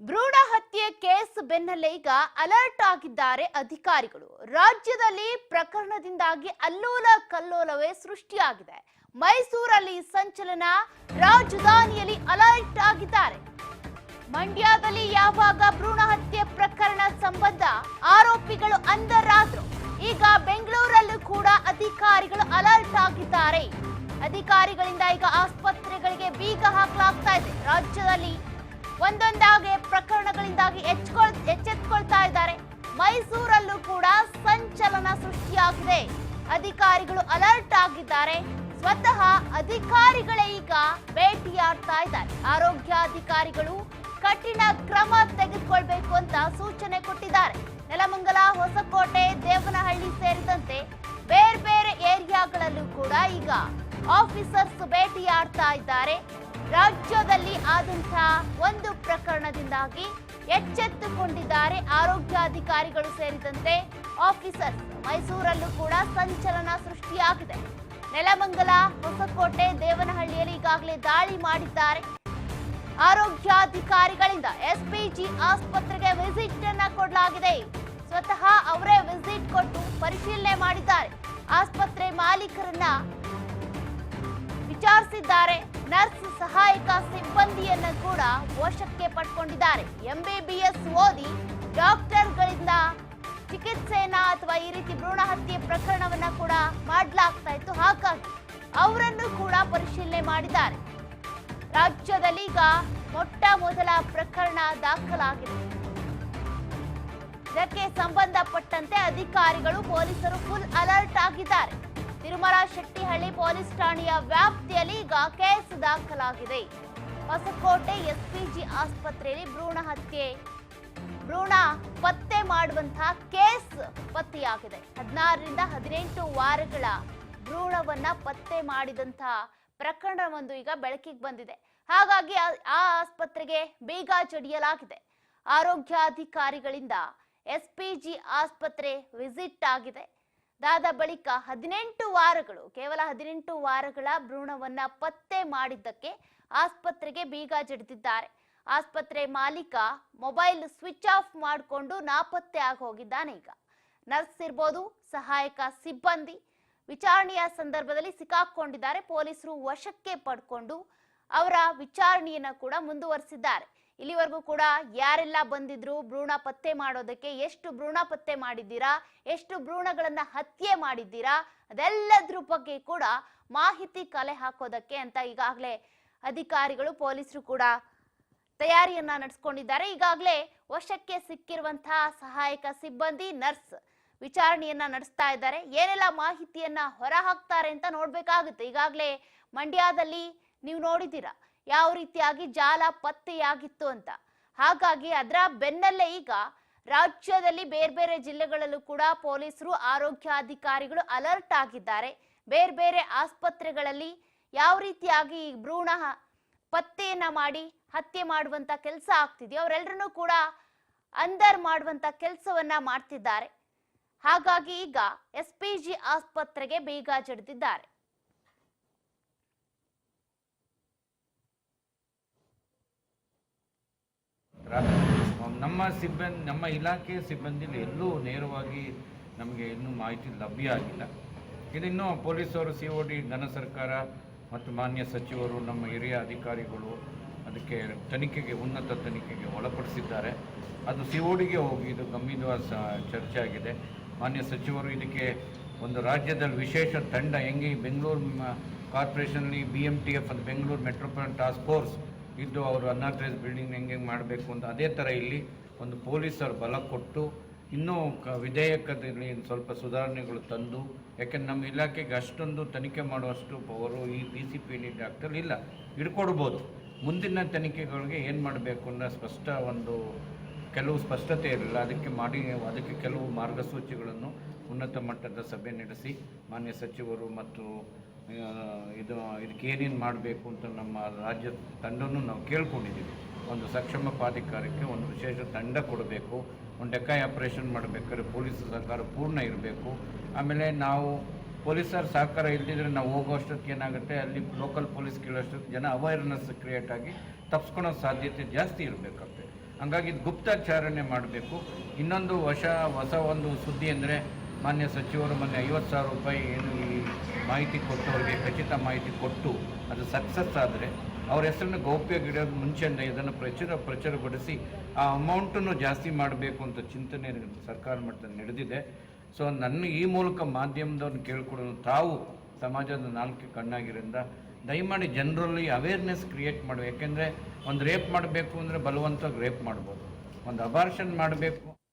ಭ್ರೂಣ ಹತ್ಯೆ ಕೇಸ್ ಬೆನ್ನಲ್ಲೇ ಈಗ ಅಲರ್ಟ್ ಆಗಿದ್ದಾರೆ ಅಧಿಕಾರಿಗಳು. ರಾಜ್ಯದಲ್ಲಿ ಪ್ರಕರಣದಿಂದಾಗಿ ಅಲ್ಲೋಲ ಕಲ್ಲೋಲವೇ ಸೃಷ್ಟಿಯಾಗಿದೆ. ಮೈಸೂರಲ್ಲಿ ಸಂಚಲನ, ರಾಜಧಾನಿಯಲ್ಲಿ ಅಲರ್ಟ್ ಆಗಿದ್ದಾರೆ. ಮಂಡ್ಯದಲ್ಲಿ ಯಾವಾಗ ಭ್ರೂಣ ಹತ್ಯೆ ಪ್ರಕರಣ ಸಂಬಂಧ ಆರೋಪಿಗಳು ಅಂದರಾದ್ರು ಈಗ ಬೆಂಗಳೂರಲ್ಲೂ ಕೂಡ ಅಧಿಕಾರಿಗಳು ಅಲರ್ಟ್ ಆಗಿದ್ದಾರೆ. ಅಧಿಕಾರಿಗಳಿಂದ ಈಗ ಆಸ್ಪತ್ರೆಗಳಿಗೆ ಬೀಗ ಹಾಕಲಾಗ್ತಾ ಇದೆ. ರಾಜ್ಯದಲ್ಲಿ ಒಂದೊಂದಾಗಿ ಪ್ರಕರಣಗಳಿಂದಾಗಿ ಎಚ್ಕೊಳ್, ಎಚ್ಚೆತ್ಕೊಳ್ತಾ ಇದ್ದಾರೆ. ಮೈಸೂರಲ್ಲೂ ಕೂಡ ಸಂಚಲನ ಸೃಷ್ಟಿಯಾಗಿದೆ. ಅಧಿಕಾರಿಗಳು ಅಲರ್ಟ್ ಆಗಿದ್ದಾರೆ. ಸ್ವತಃ ಅಧಿಕಾರಿಗಳೇ ಈಗ ಭೇಟಿಯಾಡ್ತಾ ಇದ್ದಾರೆ. ಆರೋಗ್ಯಾಧಿಕಾರಿಗಳು ಕಠಿಣ ಕ್ರಮ ತೆಗೆದುಕೊಳ್ಬೇಕು ಅಂತ ಸೂಚನೆ ಕೊಟ್ಟಿದ್ದಾರೆ. ನೆಲಮಂಗಲ, ಹೊಸಕೋಟೆ, ದೇವನಹಳ್ಳಿ ಸೇರಿದಂತೆ ಬೇರೆ ಬೇರೆ ಏರಿಯಾಗಳಲ್ಲೂ ಕೂಡ ಈಗ ಆಫೀಸರ್ಸ್ ಭೇಟಿಯಾಡ್ತಾ ಇದ್ದಾರೆ. ರಾಜ್ಯದಲ್ಲಿ ಆದಂತಹ ಒಂದು ಪ್ರಕರಣದಿಂದಾಗಿ ಎಚ್ಚೆತ್ತುಕೊಂಡಿದ್ದಾರೆ ಆರೋಗ್ಯಾಧಿಕಾರಿಗಳು ಸೇರಿದಂತೆ ಆಫೀಸರ್ಸ್. ಮೈಸೂರಲ್ಲೂ ಕೂಡ ಸಂಚಲನ ಸೃಷ್ಟಿಯಾಗಿದೆ. ನೆಲಮಂಗಲ, ಹೊಸಕೋಟೆ, ದೇವನಹಳ್ಳಿಯಲ್ಲಿ ಈಗಾಗಲೇ ದಾಳಿ ಮಾಡಿದ್ದಾರೆ. ಆರೋಗ್ಯಾಧಿಕಾರಿಗಳಿಂದ ಎಸ್ಪಿಜಿ ಆಸ್ಪತ್ರೆಗೆ ವಿಸಿಟ್ ಅನ್ನ ಕೊಡಲಾಗಿದೆ. ಸ್ವತಃ ಅವರೇ ವಿಸಿಟ್ ಕೊಟ್ಟು ಪರಿಶೀಲನೆ ಮಾಡಿದ್ದಾರೆ. ಆಸ್ಪತ್ರೆ ಮಾಲೀಕರನ್ನ ವಿಚಾರಿಸಿದ್ದಾರೆ. ನರ್ಸ್ ಸಹಾಯಕ ಸಿಬ್ಬಂದಿಯನ್ನ ಕೂಡ ವಶಕ್ಕೆ ಪಡ್ಕೊಂಡಿದ್ದಾರೆ. ಎಂಬಿಬಿಎಸ್ ಓದಿ ಡಾಕ್ಟರ್ಗಳಿಂದ ಚಿಕಿತ್ಸೆಯನ್ನ ಅಥವಾ ಈ ರೀತಿ ಭ್ರೂಣ ಹತ್ಯೆ ಪ್ರಕರಣವನ್ನ ಕೂಡ ಮಾಡಲಾಗ್ತಾ ಇತ್ತು. ಹಾಗಾಗಿ ಅವರನ್ನು ಕೂಡ ಪರಿಶೀಲನೆ ಮಾಡಿದ್ದಾರೆ. ರಾಜ್ಯದಲ್ಲಿ ಈಗ ಮೊಟ್ಟ ಮೊದಲ ಪ್ರಕರಣ ದಾಖಲಾಗಿದೆ. ಇದಕ್ಕೆ ಸಂಬಂಧಪಟ್ಟಂತೆ ಅಧಿಕಾರಿಗಳು, ಪೊಲೀಸರು ಫುಲ್ ಅಲರ್ಟ್ ಆಗಿದ್ದಾರೆ. ತಿರುಮಲ ಶೆಟ್ಟಿಹಳ್ಳಿ ಪೊಲೀಸ್ ಠಾಣೆಯ ವ್ಯಾಪ್ತಿಯಲ್ಲಿ ಈಗ ಕೇಸ್ ದಾಖಲಾಗಿದೆ. ಹೊಸಕೋಟೆ ಎಸ್ಪಿಜಿ ಆಸ್ಪತ್ರೆಯಲ್ಲಿ ಭ್ರೂಣ ಹತ್ಯೆ. ಭ್ರೂಣ ಪತ್ತೆ ಮಾಡುವಂತಹ ಕೇಸ್ ಪತ್ತೆಯಾಗಿದೆ. ಹದಿನಾರರಿಂದ ಹದಿನೆಂಟು ವಾರಗಳ ಭ್ರೂಣವನ್ನ ಪತ್ತೆ ಮಾಡಿದಂತಹ ಪ್ರಕರಣವೊಂದು ಈಗ ಬೆಳಕಿಗೆ ಬಂದಿದೆ. ಹಾಗಾಗಿ ಆ- ಆಸ್ಪತ್ರೆಗೆ ಬೀಗ ಜಡಿಯಲಾಗಿದೆ. ಆರೋಗ್ಯಾಧಿಕಾರಿಗಳಿಂದ ಎಸ್ಪಿಜಿ ಆಸ್ಪತ್ರೆ ವಿಸಿಟ್ ಆಗಿದೆ. ದಾದ ಬಳಿಕ ಹದಿನೆಂಟು ವಾರಗಳು, ಕೇವಲ ಹದಿನೆಂಟು ವಾರಗಳ ಭ್ರೂಣವನ್ನ ಪತ್ತೆ ಮಾಡಿದ್ದಕ್ಕೆ ಆಸ್ಪತ್ರೆಗೆ ಬೀಗ ಜಡಿದಿದ್ದಾರೆ. ಆಸ್ಪತ್ರೆ ಮಾಲೀಕ ಮೊಬೈಲ್ ಸ್ವಿಚ್ ಆಫ್ ಮಾಡಿಕೊಂಡು ನಾಪತ್ತೆ ಆಗಿ ಹೋಗಿದ್ದಾನೆ ಈಗ. ನರ್ಸ್ ಇರ್ಬೋದು, ಸಹಾಯಕ ಸಿಬ್ಬಂದಿ ವಿಚಾರಣೆಯ ಸಂದರ್ಭದಲ್ಲಿ ಸಿಕ್ಕಾಕೊಂಡಿದ್ದಾರೆ. ಪೊಲೀಸರು ವಶಕ್ಕೆ ಪಡ್ಕೊಂಡು ಅವರ ವಿಚಾರಣೆಯನ್ನ ಕೂಡ ಮುಂದುವರಿಸಿದ್ದಾರೆ. ಇಲ್ಲಿವರೆಗೂ ಕೂಡ ಯಾರೆಲ್ಲ ಬಂದಿದ್ರು ಭ್ರೂಣ ಪತ್ತೆ ಮಾಡೋದಕ್ಕೆ? ಎಷ್ಟು ಭ್ರೂಣ ಪತ್ತೆ ಮಾಡಿದ್ದೀರಾ? ಎಷ್ಟು ಭ್ರೂಣಗಳನ್ನ ಹತ್ಯೆ ಮಾಡಿದ್ದೀರಾ? ಅದೆಲ್ಲದ್ರ ಬಗ್ಗೆ ಕೂಡ ಮಾಹಿತಿ ಕಲೆ ಹಾಕೋದಕ್ಕೆ ಅಂತ ಈಗಾಗಲೇ ಅಧಿಕಾರಿಗಳು, ಪೊಲೀಸರು ಕೂಡ ತಯಾರಿಯನ್ನ ನಡೆಸ್ಕೊಂಡಿದ್ದಾರೆ. ಈಗಾಗಲೇ ವಶಕ್ಕೆ ಸಿಕ್ಕಿರುವಂತಹ ಸಹಾಯಕ ಸಿಬ್ಬಂದಿ, ನರ್ಸ್ ವಿಚಾರಣೆಯನ್ನ ನಡೆಸ್ತಾ ಇದ್ದಾರೆ. ಏನೆಲ್ಲ ಮಾಹಿತಿಯನ್ನ ಹೊರ ಹಾಕ್ತಾರೆ ಅಂತ ನೋಡ್ಬೇಕಾಗುತ್ತೆ. ಈಗಾಗಲೇ ಮಂಡ್ಯದಲ್ಲಿ ನೀವು ನೋಡಿದ್ದೀರಾ? ಯಾವ ರೀತಿಯಾಗಿ ಜಾಲ ಪತ್ತೆಯಾಗಿತ್ತು ಅಂತ. ಹಾಗಾಗಿ ಅದರ ಬೆನ್ನಲ್ಲೇ ಈಗ ರಾಜ್ಯದಲ್ಲಿ ಬೇರೆ ಬೇರೆ ಜಿಲ್ಲೆಗಳಲ್ಲೂ ಕೂಡ ಪೊಲೀಸರು, ಆರೋಗ್ಯಾಧಿಕಾರಿಗಳು ಅಲರ್ಟ್ ಆಗಿದ್ದಾರೆ. ಬೇರೆ ಬೇರೆ ಆಸ್ಪತ್ರೆಗಳಲ್ಲಿ ಯಾವ ರೀತಿಯಾಗಿ ಈ ಭ್ರೂಣ ಪತ್ತೆಯನ್ನ ಮಾಡಿ ಹತ್ಯೆ ಮಾಡುವಂತ ಕೆಲಸ ಆಗ್ತಿದೆಯೋ ಅವರೆಲ್ಲರನ್ನೂ ಕೂಡ ಅಂದರ್ ಮಾಡುವಂತ ಕೆಲಸವನ್ನ ಮಾಡ್ತಿದ್ದಾರೆ. ಹಾಗಾಗಿ ಈಗ ಎಸ್ ಪಿ ಜಿ ಆಸ್ಪತ್ರೆಗೆ ಬೀಗ ಜಡಿದಿದ್ದಾರೆ. ನಮ್ಮ ಸಿಬ್ಬಂದಿ, ನಮ್ಮ ಇಲಾಖೆ ಸಿಬ್ಬಂದಿಲಿ ಎಲ್ಲೂ ನೇರವಾಗಿ ನಮಗೆ ಇನ್ನೂ ಮಾಹಿತಿ ಲಭ್ಯ ಆಗಿಲ್ಲ. ಇದಿನ್ನೂ ಪೊಲೀಸರು, ಸಿ ಒ ಡಿ ಘನ ಸರ್ಕಾರ ಮತ್ತು ಮಾನ್ಯ ಸಚಿವರು, ನಮ್ಮ ಹಿರಿಯ ಅಧಿಕಾರಿಗಳು ಅದಕ್ಕೆ ತನಿಖೆಗೆ, ಉನ್ನತ ತನಿಖೆಗೆ ಒಳಪಡಿಸಿದ್ದಾರೆ. ಅದು ಸಿ ಒ ಡಿಗೆ ಹೋಗಿ ಇದು ಗಂಭೀರವಾದ ಚರ್ಚೆ ಆಗಿದೆ. ಮಾನ್ಯ ಸಚಿವರು ಇದಕ್ಕೆ ಒಂದು ರಾಜ್ಯದಲ್ಲಿ ವಿಶೇಷ ತಂಡ, ಹೆಂಗೆ ಬೆಂಗಳೂರು ಕಾರ್ಪೊರೇಷನಲ್ಲಿ ಕಾರ್ಪೊರೇಷನ್ಲಿ ಬಿ ಎಂ ಟಿ ಎಫ್ ಅಂತ ಬೆಂಗಳೂರು ಮೆಟ್ರೋಪಾಲಿಟನ್ ಟಾಸ್ಕ್ ಫೋರ್ಸ್ ಇದ್ದು ಅವರು ಅನ್ಆಥರೈಸ್ ಬಿಲ್ಡಿಂಗ್ ಹೆಂಗೆ ಮಾಡಬೇಕು ಅಂತ ಅದೇ ಥರ ಇಲ್ಲಿ ಒಂದು ಪೊಲೀಸರು ಬಲ ಕೊಟ್ಟು ಇನ್ನೂ ಕ ವಿಧೇಯಕದಲ್ಲಿ ಸ್ವಲ್ಪ ಸುಧಾರಣೆಗಳು ತಂದು, ಯಾಕೆಂದ್ರೆ ನಮ್ಮ ಇಲಾಖೆಗೆ ಅಷ್ಟೊಂದು ತನಿಖೆ ಮಾಡುವಷ್ಟು ಪವರು ಈ ಡಿ ಸಿ ಪಿ ಡಾಕ್ಟರ್ ಇಲ್ಲ. ಹಿಡ್ಕೊಡ್ಬೋದು. ಮುಂದಿನ ತನಿಖೆಗಳಿಗೆ ಏನು ಮಾಡಬೇಕು ಅನ್ನೋ ಸ್ಪಷ್ಟ ಒಂದು ಕೆಲವು ಸ್ಪಷ್ಟತೆ ಇರಲಿಲ್ಲ. ಅದಕ್ಕೆ ಮಾಡಿ, ಅದಕ್ಕೆ ಕೆಲವು ಮಾರ್ಗಸೂಚಿಗಳನ್ನು ಉನ್ನತ ಮಟ್ಟದ ಸಭೆ ನಡೆಸಿ ಮಾನ್ಯ ಸಚಿವರು ಮತ್ತು ಇದು, ಇದಕ್ಕೆ ಏನೇನು ಮಾಡಬೇಕು ಅಂತ ನಮ್ಮ ರಾಜ್ಯ ತಂಡವನ್ನು ನಾವು ಕೇಳ್ಕೊಂಡಿದ್ದೀವಿ. ಒಂದು ಸಕ್ಷಮ ಪ್ರಾಧಿಕಾರಕ್ಕೆ ಒಂದು ವಿಶೇಷ ತಂಡ ಕೊಡಬೇಕು. ಒಂದು ಡೆಕಾಯ್ ಆಪರೇಷನ್ ಮಾಡಬೇಕಾದ್ರೆ ಪೊಲೀಸ್ ಸಹಕಾರ ಪೂರ್ಣ ಇರಬೇಕು. ಆಮೇಲೆ ನಾವು ಪೊಲೀಸರ ಸಹಕಾರ ಇಲ್ಲದಿದ್ದರೆ ನಾವು ಹೋಗೋ ಅಷ್ಟೊತ್ತಿಗೆ ಏನಾಗುತ್ತೆ, ಅಲ್ಲಿ ಲೋಕಲ್ ಪೊಲೀಸ್ ಕೇಳೋಷ್ಟೊತ್ತು ಜನ ಅವೇರ್ನೆಸ್ ಕ್ರಿಯೇಟ್ ಆಗಿ ತಪ್ಪಿಸ್ಕೊಳೋ ಸಾಧ್ಯತೆ ಜಾಸ್ತಿ ಇರಬೇಕಾಗ್ತದೆ ಹಂಗಾಗಿ ಗುಪ್ತಚಾರಣೆ ಮಾಡಬೇಕು. ಇನ್ನೊಂದು ಹೊಸ ಹೊಸ ಒಂದು ಸುದ್ದಿ ಅಂದರೆ ಮಾನ್ಯ ಸಚಿವರು ಮೊನ್ನೆ ಐವತ್ತು ಸಾವಿರ ರೂಪಾಯಿ ಏನು ಈ ಮಾಹಿತಿ ಕೊಟ್ಟವರಿಗೆ ಖಚಿತ ಮಾಹಿತಿ ಕೊಟ್ಟು ಅದು ಸಕ್ಸಸ್ ಆದರೆ ಅವ್ರ ಹೆಸರನ್ನು ಗೌಪ್ಯಗಿಡೋದು ಮುಂಚೆಯಿಂದ ಇದನ್ನು ಪ್ರಚುರ ಪ್ರಚುರಪಡಿಸಿ ಆ ಅಮೌಂಟನ್ನು ಜಾಸ್ತಿ ಮಾಡಬೇಕು ಅಂತ ಚಿಂತನೆ ಸರ್ಕಾರ ಮಟ್ಟದಲ್ಲಿ ನಡೆದಿದೆ. ಸೊ, ನನ್ನ ಈ ಮೂಲಕ ಮಾಧ್ಯಮದವ್ರನ್ನ ಕೇಳ್ಕೊಡೋದು ತಾವು ಸಮಾಜದ ನಾಲ್ಕು ಕಣ್ಣಾಗಿರಿಂದ ದಯಮಾಡಿ ಜನರಲ್ಲಿ ಅವೇರ್ನೆಸ್ ಕ್ರಿಯೇಟ್ ಮಾಡಬೇಕು ಯಾಕೆಂದರೆ, ಒಂದು ರೇಪ್ ಮಾಡಬೇಕು ಅಂದರೆ ಬಲವಂತವಾಗಿ ರೇಪ್ ಮಾಡ್ಬೋದು. ಒಂದು ಅಬಾರ್ಷನ್ ಮಾಡಬೇಕು.